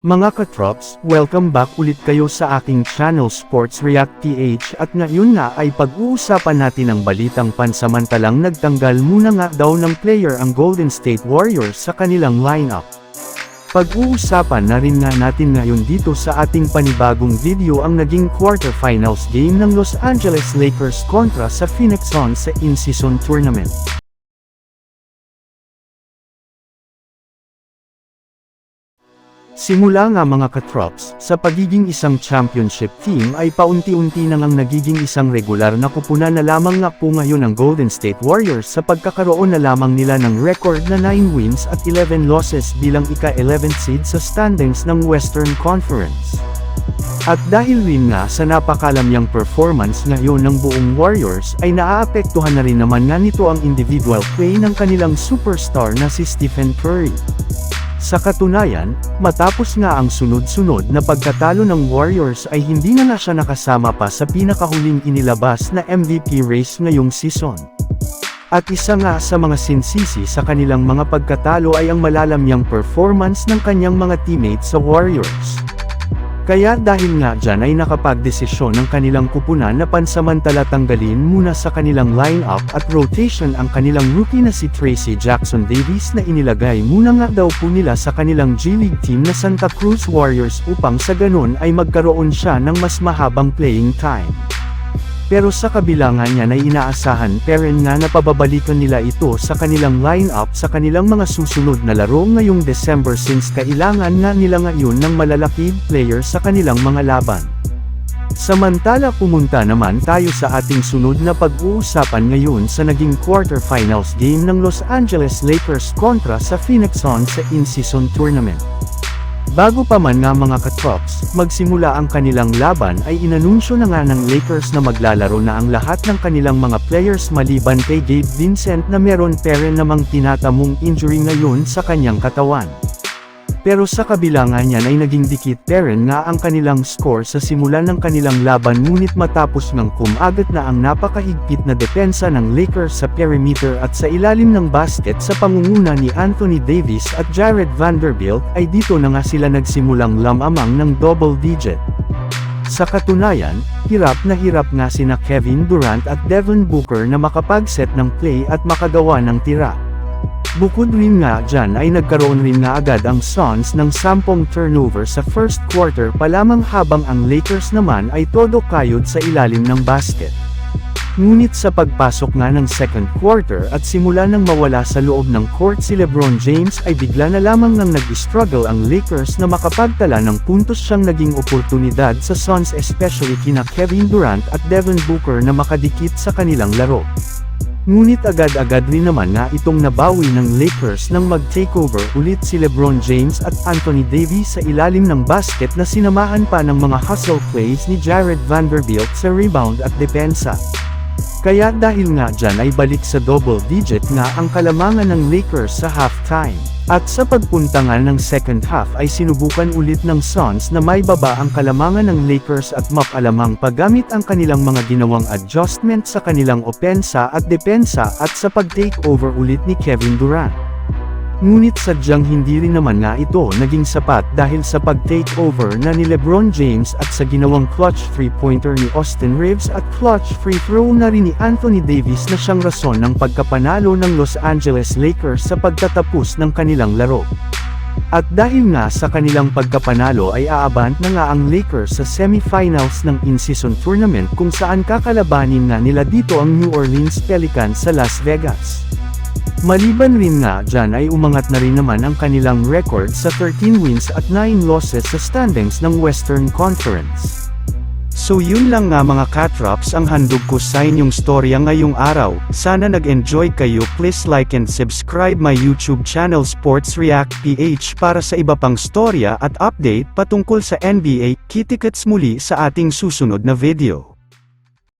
Mga katrops, welcome back ulit kayo sa aking channel Sports React PH at ngayon nga ay pag-uusapan natin ang balitang pansamantalang nagtanggal muna nga daw ng player ang Golden State Warriors sa kanilang lineup. Pag-uusapan na rin nga natin ngayon dito sa ating panibagong video ang naging quarterfinals game ng Los Angeles Lakers kontra sa Phoenix Suns sa in-season tournament. Simula nga mga katrops, sa pagiging isang championship team ay paunti-unti na ngang nagiging isang regular na kupunan na lamang nga po ngayon ang Golden State Warriors sa pagkakaroon na lamang nila ng record na 9 wins at 11 losses bilang ika-11 seed sa standings ng Western Conference. At dahil rin nga sa napakalamyang performance ngayon ng buong Warriors ay naaapektuhan na rin naman nga nito ang individual play ng kanilang superstar na si Stephen Curry. Sa katunayan, matapos nga ang sunod-sunod na pagkatalo ng Warriors ay hindi na nga siya nakasama pa sa pinakahuling inilabas na MVP race ngayong season. At isa nga sa mga sinsisi sa kanilang mga pagkatalo ay ang malalamyang performance ng kanyang mga teammates sa Warriors. Kaya dahil nga dyan ay nakapagdesisyon ng kanilang kupunan na pansamantala tanggalin muna sa kanilang lineup at rotation ang kanilang rookie na si Tracy Jackson Davis na inilagay muna nga daw po nila sa kanilang G-League team na Santa Cruz Warriors upang sa ganun ay magkaroon siya ng mas mahabang playing time. Pero sa kabila nga niya na inaasahan pero nga napababalikan nila ito sa kanilang lineup sa kanilang mga susunod na laro ngayong December since kailangan nga nila ngayon ng malalakid player sa kanilang mga laban. Samantala pumunta naman tayo sa ating sunod na pag-uusapan ngayon sa naging quarterfinals game ng Los Angeles Lakers kontra sa Phoenix Suns sa in-season tournament. Bago pa man nga mga katrops, magsimula ang kanilang laban ay inanunsyo na nga ng Lakers na maglalaro na ang lahat ng kanilang mga players maliban kay Gabe Vincent na meron pere namang tinatamong injury ngayon sa kanyang katawan. Pero sa kabila nga niyan ay naging dikit peren nga ang kanilang score sa simula ng kanilang laban ngunit matapos ng kumagat na ang napakahigpit na depensa ng Lakers sa perimeter at sa ilalim ng basket sa pangunguna ni Anthony Davis at Jared Vanderbilt ay dito na nga sila nagsimulang lamamang ng double digit. Sa katunayan, hirap na hirap nga sina Kevin Durant at Devin Booker na makapag-set ng play at makagawa ng tira. Bukod rin nga dyan ay nagkaroon rin nga agad ang Suns ng sampung turnover sa first quarter pa lamang habang ang Lakers naman ay todo kayod sa ilalim ng basket. Ngunit sa pagpasok nga ng second quarter at simula nang mawala sa loob ng court si Lebron James ay bigla na lamang nang nag-struggle ang Lakers na makapagtala ng puntos siyang naging oportunidad sa Suns especially kina Kevin Durant at Devin Booker na makadikit sa kanilang laro. Ngunit agad-agad rin naman nga itong nabawi ng Lakers nang mag-takeover ulit si Lebron James at Anthony Davis sa ilalim ng basket na sinamahan pa ng mga hustle plays ni Jared Vanderbilt sa rebound at depensa. Kaya dahil nga dyan ay balik sa double digit nga ang kalamangan ng Lakers sa halftime. At sa pagpunta nga ng second half ay sinubukan ulit ng Suns na may baba ang kalamangan ng Lakers at mapalamang paggamit ang kanilang mga ginawang adjustment sa kanilang opensa at depensa at sa pag-take over ulit ni Kevin Durant. Ngunit sadyang hindi rin naman nga ito naging sapat dahil sa pag-take over na ni Lebron James at sa ginawang clutch three-pointer ni Austin Reeves at clutch free throw na rin ni Anthony Davis na siyang rason ng pagkapanalo ng Los Angeles Lakers sa pagtatapos ng kanilang laro. At dahil nga sa kanilang pagkapanalo ay aabant na nga ang Lakers sa semifinals ng in-season tournament kung saan kakalabanin nga nila dito ang New Orleans Pelicans sa Las Vegas. Maliban rin nga dyan ay umangat na rin naman ang kanilang record sa 13 wins at 9 losses sa standings ng Western Conference. So yun lang nga mga katrops ang handog ko sa inyong storya ngayong araw, sana nag-enjoy kayo please like and subscribe my YouTube channel Sports React PH para sa iba pang storya at update patungkol sa NBA, kitikets muli sa ating susunod na video.